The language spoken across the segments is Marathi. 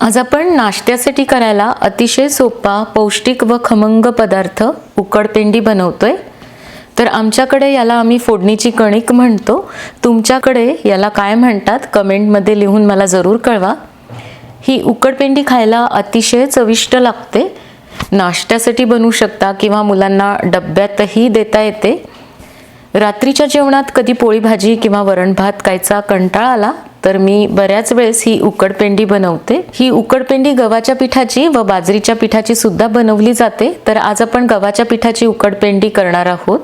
आज आपण नाश्त्यासाठी करायला अतिशय सोपा पौष्टिक व खमंग पदार्थ उकडपेंडी बनवतोय. तर आमच्याकडे याला आम्ही फोडणीची कणिक म्हणतो. तुमच्याकडे याला काय म्हणतात? कमेंटमध्ये लिहून मला जरूर कळवा. ही उकडपेंडी खायला अतिशय चविष्ट लागते. नाश्त्यासाठी बनवू शकता किंवा मुलांना डब्यातही देता येते. रात्रीच्या जेवणात कधी पोळी भाजी किंवा वरण भात खायचा कंटाळा आला तर मी बऱ्याच वेळेस ही उकडपेंडी बनवते. ही उकडपेंडी गव्हाच्या पिठाची व बाजरीच्या पिठाची सुद्धा बनवली जाते. तर आज आपण गव्हाच्या पिठाची उकडपेंडी करणार आहोत.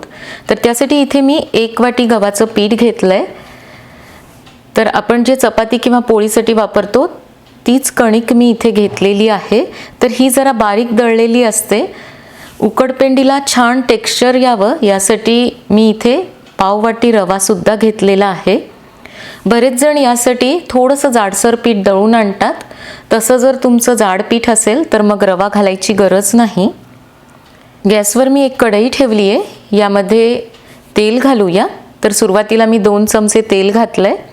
तर त्यासाठी इथे मी एक वाटी गव्हाचं पीठ घेतलंय. तर आपण जे चपाती किंवा पोळीसाठी वापरतो तीच कणिक मी इथे घेतलेली आहे. तर ही जरा बारीक दळलेली असते. उकडपेंडीला छान टेक्स्चर यावं. यासाठी मी इथे पाववाटी रवासुद्धा घेतलेला आहे. बरेच जण यासाठी थोडंसं जाडसर पीठ दळून आणतात. तसं जर तुमचं जाड पीठ असेल तर मग रवा घालायची गरज नाही. गॅसवर मी एक कढई ठेवली आहे यामध्ये तेल घालूया. तर सुरुवातीला मी दोन चमचे तेल घातलं आहे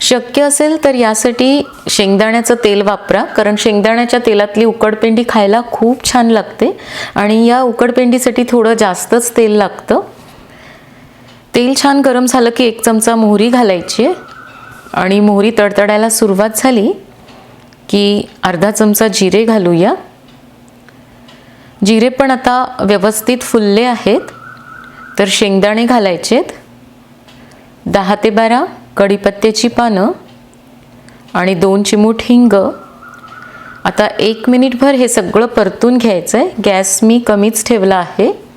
शक्य असेल तर यासाठी शेंगदाण्याचं तेल वापरा कारण शेंगदाण्याच्या तेलातली उकडपेंडी खायला खूप छान लागते आणि या उकडपेंडीसाठी थोडं जास्तच तेल लागतं. तेल छान गरम झालं की एक चमचा मोहरी घालायची. आहे आणि मोहरी तडतडायला सुरुवात झाली की अर्धा चमचा जिरे घालूया. जिरे पण आता व्यवस्थित फुलले आहेत. तर शेंगदाणे घालायचेत. दहा ते बारा कढीपत्त्याची पानं आणि दोन चिमूट हिंग. आता एक मिनिटभर हे सगळं परतून घ्यायचं आहे गॅस मी कमीच ठेवला आहे.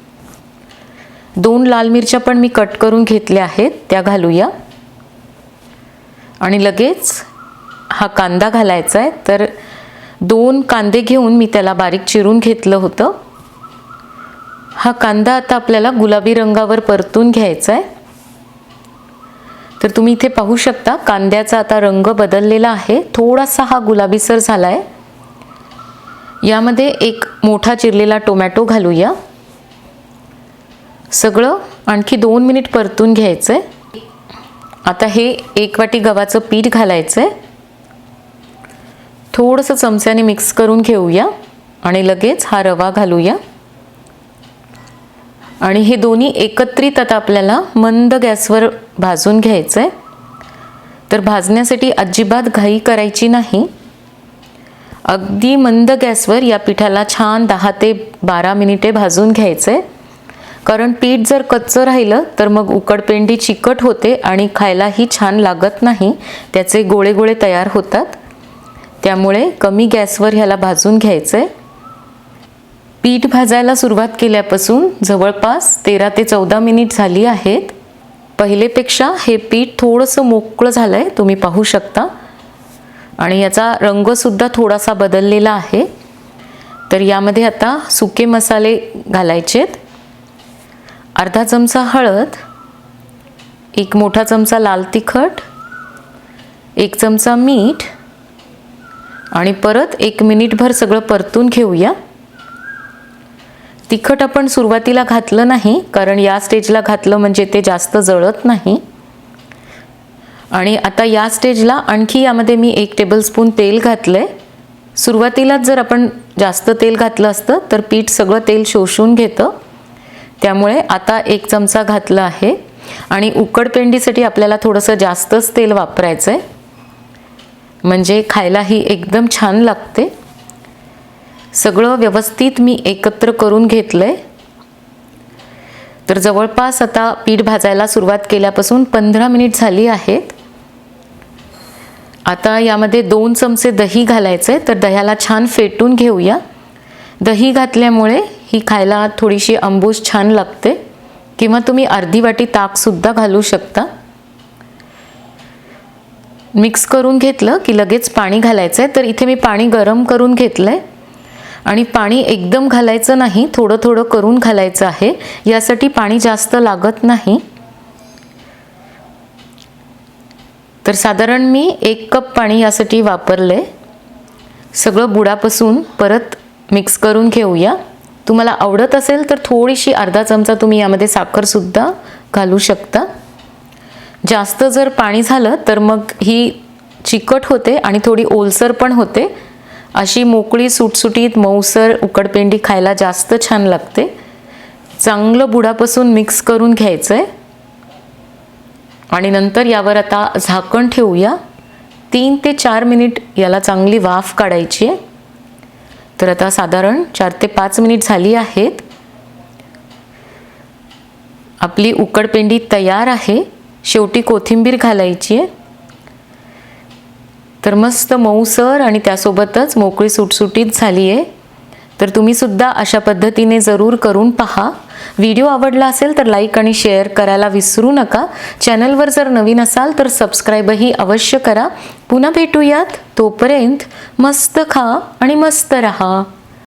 दोन लाल मिरच्या पण मी कट करून घेतल्या आहेत त्या घालूया. आणि लगेच हा कांदा घालायचा आहे तर दोन कांदे घेऊन मी त्याला बारीक चिरून घेतलं होतं. हा कांदा आता आपल्याला गुलाबी रंगावर परतून घ्यायचा आहे. तर तुम्ही इथे पाहू शकता कांद्याचा आता रंग बदललेला आहे. थोडासा हा गुलाबीसर झाला आहे यामध्ये एक मोठा चिरलेला टोमॅटो घालूया. सगळं आणखी दोन मिनिट परतून घ्यायचं आहे आता हे एक वाटी गव्हाचं पीठ घालायचं आहे थोडंसं चमच्याने मिक्स करून घेऊया आणि लगेच हा रवा घालूया. आणि हे दोन्ही एकत्रित आता आपल्याला मंद गॅसवर भाजून घ्यायचं आहे तर भाजण्यासाठी अजिबात घाई करायची नाही. अगदी मंद गॅसवर या पिठाला छान दहा ते बारा मिनिटे भाजून घ्यायचं आहे कारण पीठ जर कच्चं राहिलं तर मग उकडपेंडी चिकट होते आणि खायलाही छान लागत नाही. त्याचे गोळे गोळे तयार होतात. त्यामुळे कमी गॅसवर ह्याला भाजून घ्यायचं आहे पीठ भाजायला सुरुवात केल्यापासून जवळपास तेरा ते चौदा मिनिट झाली आहेत. पहिलेपेक्षा हे पीठ थोडंसं मोकळं झालं आहे तुम्ही पाहू शकता. आणि याचा रंगसुद्धा थोडासा बदललेला आहे. तर यामध्ये आता सुके मसाले घालायचेत. अर्धा चमचा हळद एक मोठा चमचा लाल तिखट एक चमचा मीठ आणि परत एक मिनिटभर सगळं परतून घेऊया. तिखट आपण सुरुवातीला घातलं नाही कारण या स्टेजला घातलं म्हणजे ते जास्त जळत नाही. आणि आता या स्टेजला आणखी यामध्ये मी एक टेबलस्पून तेल घातलं आहे सुरुवातीलाच जर आपण जास्त तेल घातलं असतं तर पीठ सगळं तेल शोषून घेतं. त्यामुळे आता एक चमचा घातला आहे आणि उकडपेंडीसाठी आपल्याला थोडंसं जास्तच तेल वापरायचं आहे म्हणजे खायलाही एकदम छान लागते. सगळं व्यवस्थित मी एकत्र करून घेतलं आहे तर जवळपास आता पीठ भाजायला सुरुवात केल्यापासून पंधरा मिनिट झाली आहेत. आता यामध्ये दोन चमचे दही घालायचे तर दह्याला छान फेटून घेऊया. दही घातल्यामुळे ही खायला थोडीशी अंबूस छान लागते. किंवा तुम्ही अर्धी वाटी ताकसुद्धा घालू शकता. मिक्स करून घेतलं की लगेच पाणी घालायचं आहे तर इथे मी पाणी गरम करून घेतलं आहे आणि पाणी एकदम घालायचं नाही थोडं थोडं करून घालायचं आहे. यासाठी पाणी जास्त लागत नाही. तर साधारण मी एक कप पाणी यासाठी वापरलं आहे सगळं बुडापासून परत मिक्स करून घेऊया. तुम्हाला आवडत असेल तर थोडीशी अर्धा चमचा तुम्ही यामध्ये साखरसुद्धा घालू शकता. जास्त जर पाणी झालं तर मग ही चिकट होते आणि थोडी ओलसर पण होते. अशी मोकळी सुटसुटीत मऊसर उकडपेंडी खायला जास्त छान लागते. चांगलं बुडापासून मिक्स करून घ्यायचं आहे आणि नंतर यावर आता झाकण ठेवूया. तीन ते चार मिनिट याला चांगली वाफ काढायची आहे. तर आता साधारण चार ते पाच मिनिट झाली आहेत. आपली उकडपेंडी तयार आहे. शेवटी कोथिंबीर घालायची आहे. तर मस्त मऊसर आणि त्यासोबतच मोकळी सुटसुटीत झाली आहे. तर तुम्ही सुद्धा अशा पद्धतीने जरूर करून पहा. व्हिडिओ आवडला असेल तर लाईक आणि शेअर करायला विसरू नका. चॅनलवर जर नवीन असाल तर सबस्क्राईबही अवश्य करा. पुन्हा भेटूयात. तोपर्यंत मस्त खा आणि मस्त रहा.